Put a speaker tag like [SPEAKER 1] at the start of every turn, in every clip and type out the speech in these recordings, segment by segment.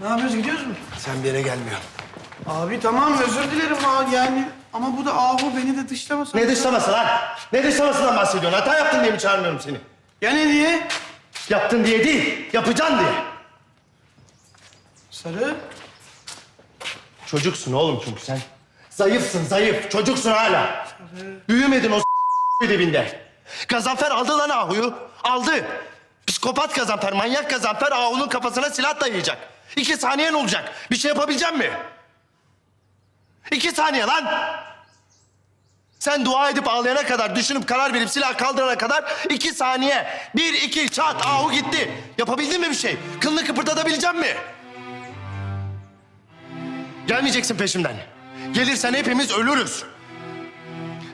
[SPEAKER 1] Ne yapıyoruz gidiyoruz mu?
[SPEAKER 2] Sen bir yere gelmiyorsun.
[SPEAKER 1] Abi tamam özür dilerim abi yani. Ama bu da ahu beni de dışlamasın.
[SPEAKER 2] Ne dışlaması lan? Ne dışlamasından bahsediyorsun? Hata yaptın diye mi çağırmıyorum seni?
[SPEAKER 1] Ya ne diye?
[SPEAKER 2] Yaptın diye değil, yapacaksın diye.
[SPEAKER 1] Sarı.
[SPEAKER 2] Çocuksun oğlum çünkü sen. Zayıfsın, zayıf. Çocuksun hala. Büyümedin o dibinde. Gazanfer aldı lan Ahu'yu. Aldı. Psikopat Gazanfer, manyak Gazanfer Ahu'nun kafasına silah dayayacak. İki saniyen olacak. Bir şey yapabilecek mi? İki saniye lan. Sen dua edip ağlayana kadar, düşünüp karar verip silah kaldırana kadar iki saniye. Bir, iki, çat, ahu gitti. Yapabildin mi bir şey? Kılını kıpırdatabilecek mi? Gelmeyeceksin peşimden. Gelirsen hepimiz ölürüz.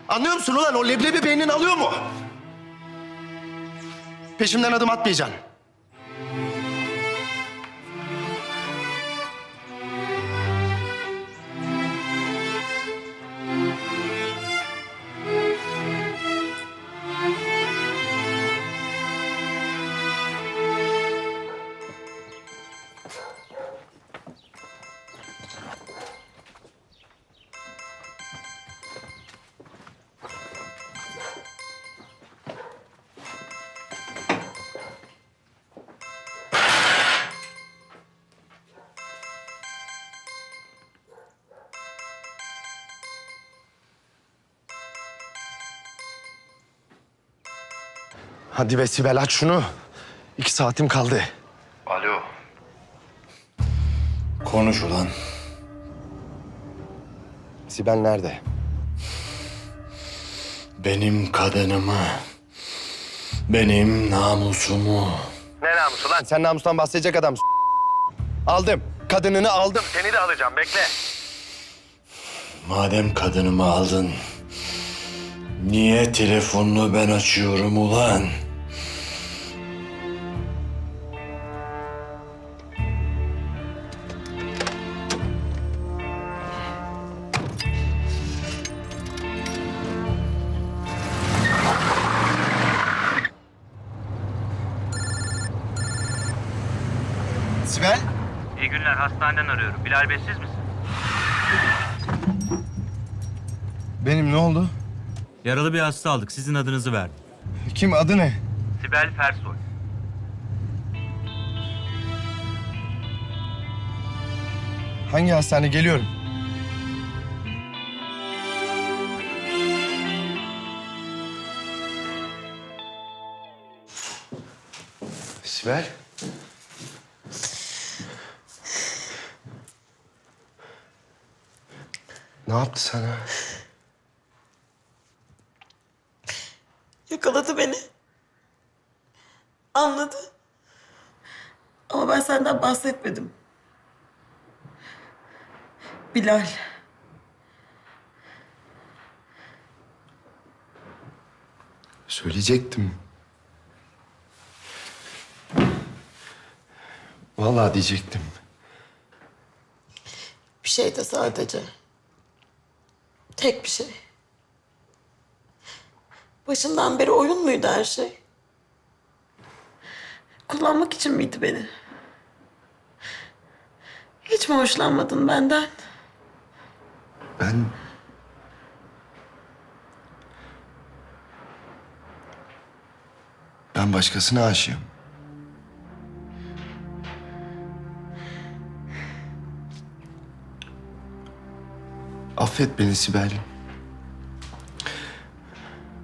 [SPEAKER 2] Anlıyor musun ulan? O leblebi beynin alıyor mu? Peşimden adım atmayacaksın. Hadi be Sibel aç şunu. İki saatim kaldı.
[SPEAKER 3] Alo. Konuş ulan.
[SPEAKER 2] Sibel nerede?
[SPEAKER 3] Benim kadınımı, benim namusumu.
[SPEAKER 2] Ne namusu lan? Sen namustan bahsedecek adamsın. Aldım. Kadınını aldım. Seni de alacağım. Bekle.
[SPEAKER 3] Madem kadınımı aldın, niye telefonunu ben açıyorum ulan?
[SPEAKER 2] Sibel?
[SPEAKER 4] İyi günler, hastaneden arıyorum. Bilal Bey siz misiniz?
[SPEAKER 2] Benim ne oldu?
[SPEAKER 4] Yaralı bir hasta aldık. Sizin adınızı verdim.
[SPEAKER 2] Kim? Adı ne?
[SPEAKER 4] Sibel Fersoy.
[SPEAKER 2] Hangi hastane? Geliyorum. Sibel? Ne yaptı sana?
[SPEAKER 5] Yakaladı beni. Anladı. Ama ben senden bahsetmedim. Bilal.
[SPEAKER 2] Söyleyecektim. Vallahi diyecektim.
[SPEAKER 5] Bir şey de sadece. Tek bir şey. Başından beri oyun muydu her şey? Kullanmak için miydi beni? Hiç mi hoşlanmadın benden?
[SPEAKER 2] Ben... Ben başkasına aşığım. Affet beni Sibel.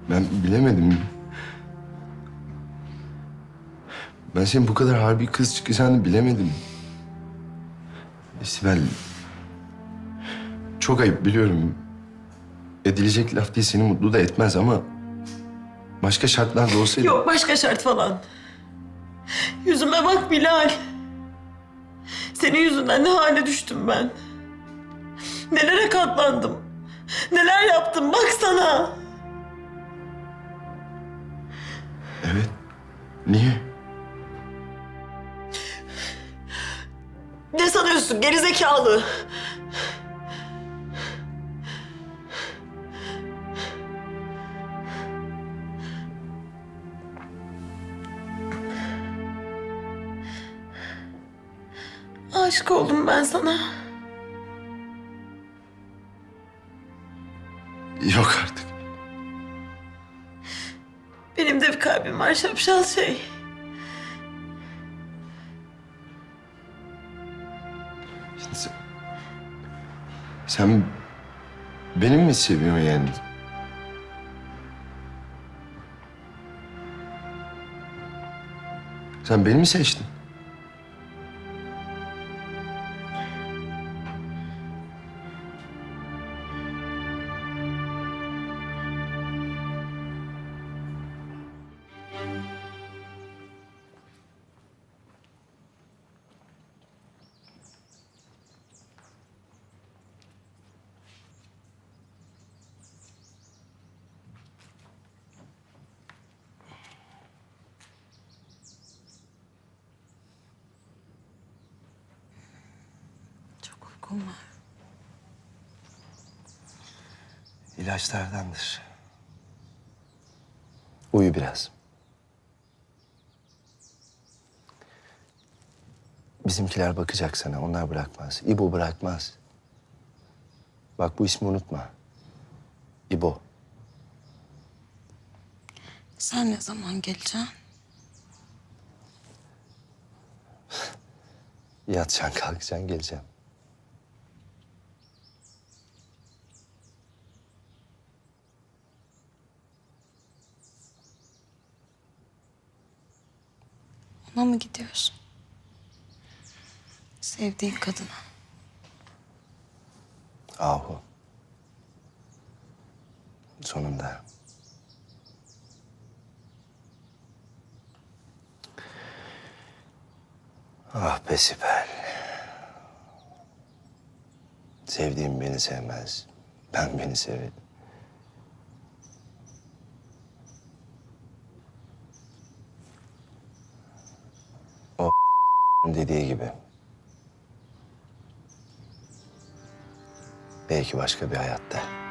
[SPEAKER 2] Ben bilemedim. Ben senin bu kadar harbi kız çıkacağını bilemedim. Sibel, çok ayıp biliyorum. Edilecek laf değil seni mutlu da etmez ama... ...başka şartlarda olsaydı...
[SPEAKER 5] Yok başka şart falan. Yüzüme bak Bilal. Senin yüzünden ne hale düştüm ben. Nelere katlandım. Neler yaptım baksana.
[SPEAKER 2] Evet. Niye?
[SPEAKER 5] Ne sanıyorsun gerizekalı? Aşık aşık oldum ben sana.
[SPEAKER 2] Yok artık.
[SPEAKER 5] Benim de bir kalbim var şapşal şey.
[SPEAKER 2] Sen, sen benim mi seviyorsun yani? Sen beni mi seçtin?
[SPEAKER 5] Çok uykum var.
[SPEAKER 2] İlaçlardandır. Uyu biraz. Bizimkiler bakacak sana. Onlar bırakmaz. İbo bırakmaz. Bak bu ismi unutma. İbo.
[SPEAKER 6] Sen ne zaman geleceksin?
[SPEAKER 2] Yatacaksın, kalkacaksın, geleceğim.
[SPEAKER 6] Ona mı gidiyorsun? Sevdiğin kadına.
[SPEAKER 2] Ahu. Sonunda. Ah be Sibel. Sevdiğim beni sevmez. Ben beni severim. O dediği gibi. Belki başka bir hayatta.